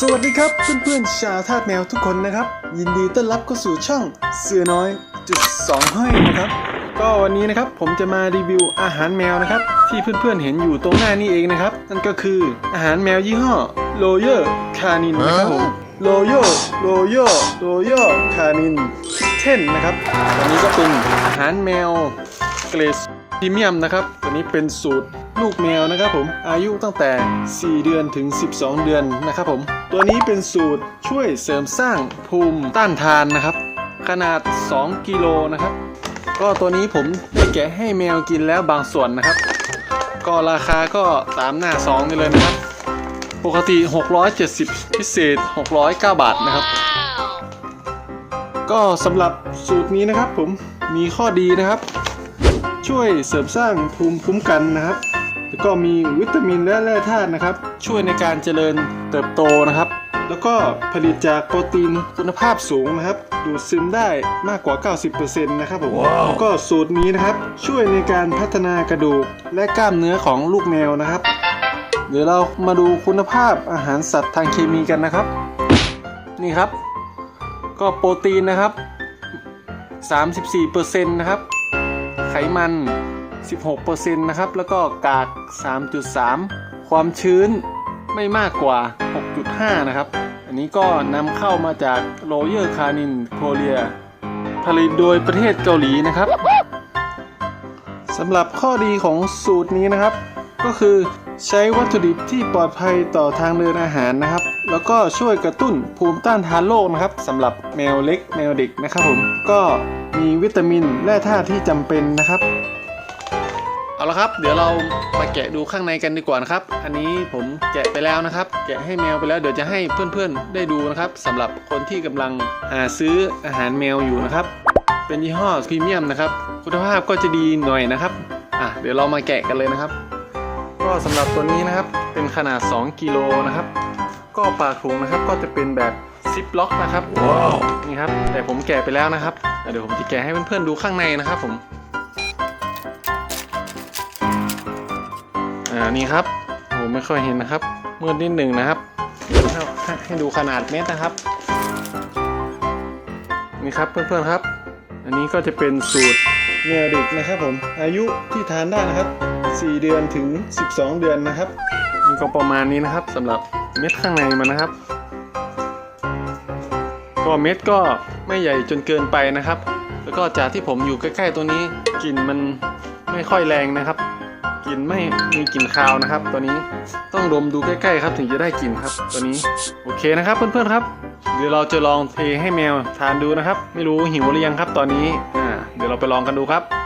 สวัสดีครับเพื่อนๆชาวทาสแมวทุกคนนะครับ ยินดีต้อนรับเข้าสู่ช่องเสือน้อยจุดสองห้อยนะครับ ก็วันนี้นะครับผมจะมารีวิวอาหารแมวนะครับ ที่เพื่อนๆเห็นอยู่ตรงหน้านี้เองนะครับ นั่นก็คืออาหารแมวยี่ห้อโรเยอร์คานินนะครับผม โรโยโรโยโรโยคานินเทนนะครับอันนี้ก็เป็นอาหารแมวเกรดพรีเมียมนะครับตัวนี้เป็นสูตรลูกแมวนะครับผมอายุตั้งแต่ 4 เดือนถึง 12 เดือนนะครับผมตัวนี้เป็นสูตรช่วยเสริมสร้างภูมิต้านทานนะครับ ขนาด 2 กิโลนะครับ ก็ตัวนี้ผมได้แกะให้แมวกินแล้วบางส่วนนะครับ ก็ราคาก็ตามหน้าซองนี่เลยนะครับ ปกติ 670 พิเศษ 609 บาทนะครับ ก็สำหรับสูตรนี้นะครับผมมีข้อดีนะครับ ช่วยเสริมสร้างภูมิคุ้มกันนะครับ แล้วก็มีวิตามินและแร่ธาตุนะครับ ช่วยในการเจริญเติบโตนะครับ แล้วก็ผลิตจากโปรตีนคุณภาพสูงนะครับ ดูดซึมได้มากกว่า 90%นะครับผมแล้วก็สูตรนี้นะครับ ช่วยในการพัฒนากระดูกและกล้ามเนื้อของลูกแมวนะครับเดี๋ยวเรามาดูคุณภาพอาหารสัตว์ทางเคมีกันนะครับ นี่ครับ ก็โปรตีนนะครับ 34%นะครับ ไขมัน 16%นะครับ แล้วก็กาก 3.3 ความชื้นไม่มากกว่า 6.5 นะครับ อันนี้ก็นำเข้ามาจากโรเยอร์คานินโคเรีย ผลิตโดยประเทศเกาหลีนะครับสำหรับข้อดีของสูตรนี้นะครับ ก็คือ ใช้วัตถุดิบที่ปลอดภัยต่อทางเดินอาหารนะครับ แล้วก็ช่วยกระตุ้นภูมิต้านทานโรคนะครับสำหรับแมวเล็กแมวเด็กนะครับผมก็มีวิตามินและธาตุที่จำเป็นนะครับ เอาละครับ เดี๋ยวเรามาแกะดูข้างในกันดีกว่านะครับ อันนี้ผมแกะไปแล้วนะครับ แกะให้แมวไปแล้วเดี๋ยวจะให้เพื่อนๆได้ดูนะครับสำหรับคนที่กำลังหาซื้ออาหารแมวอยู่นะครับ เป็นยี่ห้อพรีเมียมนะครับ คุณภาพก็จะดีหน่อยนะครับอะเดี๋ยวเรามาแกะกันเลยนะครับ ก็สำหรับตัวนี้นะครับเป็นขนาด 2กิโลนะครับ ก็ปากถุงนะครับก็จะเป็นแบบซิปล็อกนะครับว้าวนี่ครับแต่ผมแกะไปแล้วนะครับเดี๋ยวผมจะแกะให้เพื่อนๆดูข้างในนะครับผมอ่านี่ครับโหไม่ค่อยเห็นนะครับมืดนิดหนึ่งนะครับให้ให้ดูขนาดเม็ดนะครับนี่ครับเพื่อนๆครับ อันนี้ก็จะเป็นสูตร แมวเด็กนะครับผม อายุที่ทานได้นะครับ 4 เดือนถึง 12 เดือนนะครับก็ประมาณนี้นะครับสำหรับเม็ดข้างในมันนะครับ ก็เม็ดก็ไม่ใหญ่จนเกินไปนะครับ แล้วก็จากที่ผมอยู่ใกล้ๆตัวนี้กลิ่นมันไม่ค่อยแรงนะครับกลิ่นไม่มีกลิ่นคาวนะครับ ตัวนี้ต้องดมดูใกล้ๆครับ ถึงจะได้กลิ่นครับ ตัวนี้โอเคนะครับเพื่อนๆครับเดี๋ยวเราจะลองเทให้แมวทานดูนะครับ ไม่รู้หิวหรือยังครับตอนนี้ เดี๋ยวเราไปลองกันดูครับ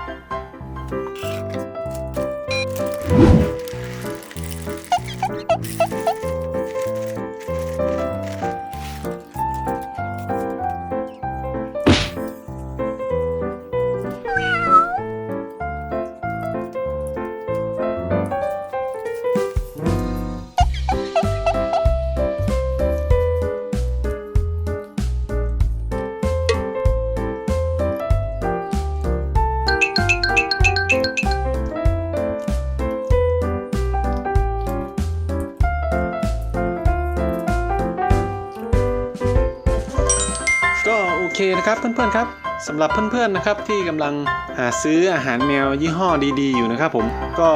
เคนะครับเพื่อนๆครับสำหรับเพื่อนๆนะครับที่กำลังหาซื้ออาหารแมวยี่ห้อดีๆ อยู่นะครับผมก็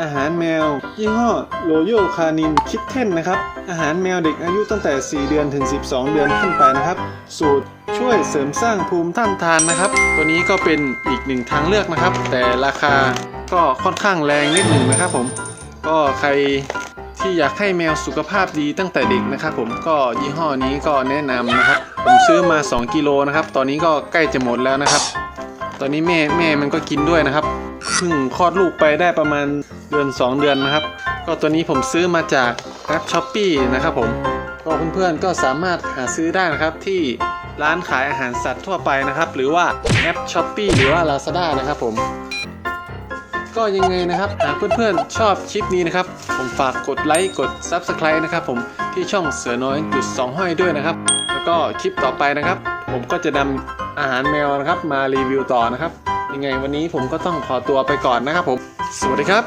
อาหารแมว ยี่ห้อโรโยคานินคิทเทนนะครับ อาหารแมวเด็กอายุตั้งแต่ 4 เดือนถึง 12 เดือนขึ้นไปนะครับ สูตรช่วยเสริมสร้างภูมิต้านทานนะครับ ตัวนี้ก็เป็นอีกหนึ่งทางเลือกนะครับ แต่ราคาก็ค่อนข้างแรงนิดหนึ่งนะครับผม ก็ใครที่อยากให้แมวสุขภาพดีตั้งแต่เด็กนะครับผมก็ยี่ห้อนี้ก็แนะนำนะครับ ผมซื้อมา 2 กิโลนะครับ ตอนนี้ก็ใกล้จะหมดแล้วนะครับ ตอนนี้แม่แม่มันก็กินด้วยนะครับ เพิ่งคลอดลูกไปได้ประมาณเดือน 2 เดือนนะครับ ก็ตัวนี้ผมซื้อมาจากแอปช้อปปีนะครับผม ก็เพื่อนๆก็สามารถหาซื้อได้นะครับที่ร้านขายอาหารสัตว์ทั่วไปนะครับ หรือว่าแอปช้อปปีหรือว่า Lazada นะครับผมก็ยังไงนะครับ หากเพื่อนๆ ชอบคลิปนี้นะครับ ผมฝากกดไลค์ กด Subscribe นะครับผมที่ช่องเสือน้อยจุดสองห้อยด้วยนะครับ ก็คลิปต่อไปนะครับ ผมก็จะนำอาหารแมวนะครับ มารีวิวต่อนะครับ ยังไงวันนี้ผมก็ต้องขอตัวไปก่อนนะครับผม สวัสดีครับ